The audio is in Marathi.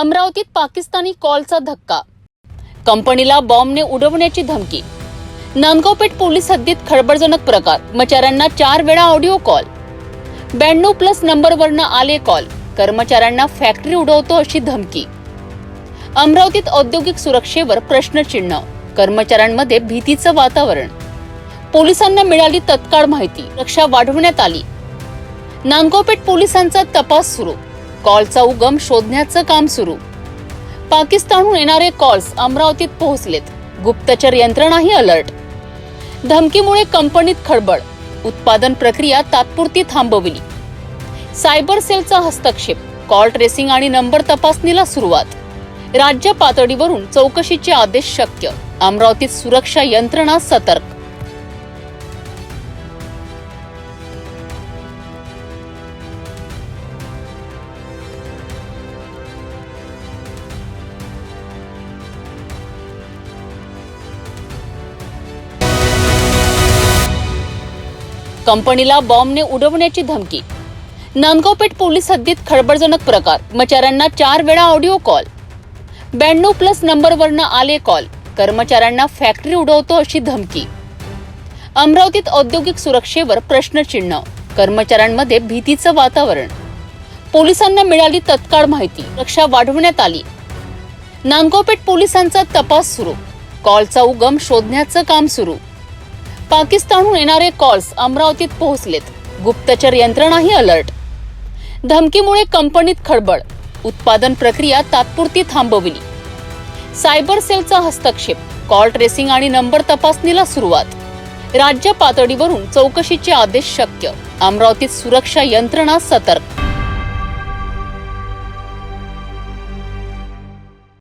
अमरावतीत पाकिस्तानी कॉलचा धक्का. कंपनीला बॉम्बने उडवण्याची धमकी. नांदगावपेठ पोलीस हद्दीत खळबळजनक प्रकार. कर्मचाऱ्यांना चार वेळा ऑडिओ कॉल. ब्याण्णव प्लस नंबरवरनं आले कॉल. कर्मचाऱ्यांना फॅक्टरी उडवतो अशी धमकी. अमरावतीत औद्योगिक सुरक्षेवर प्रश्नचिन्ह. कर्मचाऱ्यांमध्ये भीतीचं वातावरण. पोलिसांना मिळाली तत्काळ माहिती. रक्षा वाढवण्यात आली. नांदगावपेठ पोलिसांचा तपास सुरू. कॉलचा उगम शोधण्याचं काम सुरू. पाकिस्तानहून येणारे कॉल्स अमरावतीत पोहोचलेत. गुप्तचर यंत्रणाही अलर्ट. धमकीमुळे कंपनीत खळबळ. उत्पादन प्रक्रिया तात्पुरती थांबवली. सायबर सेलचा हस्तक्षेप. कॉल ट्रेसिंग आणि नंबर तपासणीला सुरुवात. राज्य पातळीवरून चौकशीचे आदेश शक्य. अमरावतीत सुरक्षा यंत्रणा सतर्क. कंपनीला बॉम्बने उडवण्याची धमकी. नांदगावपेठ पोलीस हद्दीत खळबळजनक प्रकार. कर्मचाऱ्यांना चार वेळा ऑडिओ कॉल. ब्याण्णव प्लस नंबरवरनं आले कॉल. कर्मचाऱ्यांना फॅक्टरी उडवतो अशी धमकी. अमरावतीत औद्योगिक सुरक्षेवर प्रश्नचिन्ह. कर्मचाऱ्यांमध्ये भीतीचं वातावरण. पोलिसांना मिळाली तत्काळ माहिती. रक्षा वाढवण्यात आली. नांदगावपेठ पोलिसांचा तपास सुरू. कॉलचा उगम शोधण्याचं काम सुरू. पाकिस्तानहून येणारे कॉल्स अमरावतीत पोहोचलेत. गुप्तचर यंत्रणाही अलर्ट धमकीमुळे कंपनीत खळबळ. उत्पादन प्रक्रिया तात्पुरती थांबवली. सायबर सेलचा हस्तक्षेप. कॉल ट्रेसिंग आणि नंबर तपासणीला सुरुवात. राज्य पातळीवरून चौकशीचे आदेश शक्य. अमरावतीत सुरक्षा यंत्रणा सतर्क.